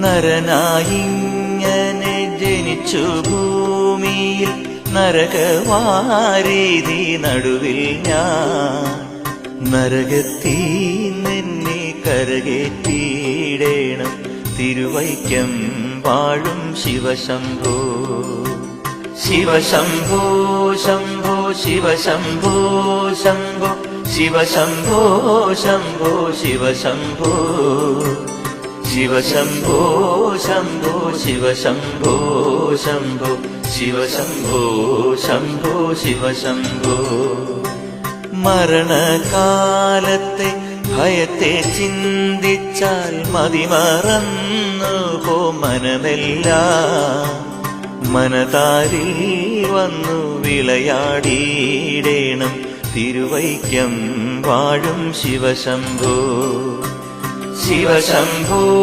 നരനായിങ്ങനെ ജനിച്ചു ഭൂമിയിൽ നരകവാരീതി നടുവിൽ ഞാൻ നരകത്തീ നിന്നെ കരകേറ്റിയിടേണം തിരുവൈക്കം വാഴും ശിവശംഭോ. ശിവശംഭോ ശംഭോ ശിവശംഭോ ശംഭോ. ശിവശംഭോ ശംഭോ ശിവശംഭോ. ശിവശംഭോ ശംഭോ ശിവശംഭോ ശംഭോ ശിവശംഭോ ശംഭോ ശിവശംഭോ മരണകാലത്തെ ഭയത്തെ ചിന്തിച്ചാൽ മതിമറന്നു പോ മനമെല്ല. മനതാരിൽ വന്നു വിളയാടിയിടേണം. തിരുവൈക്കം വാഴും ശിവശംഭോ ശിവശംഭോ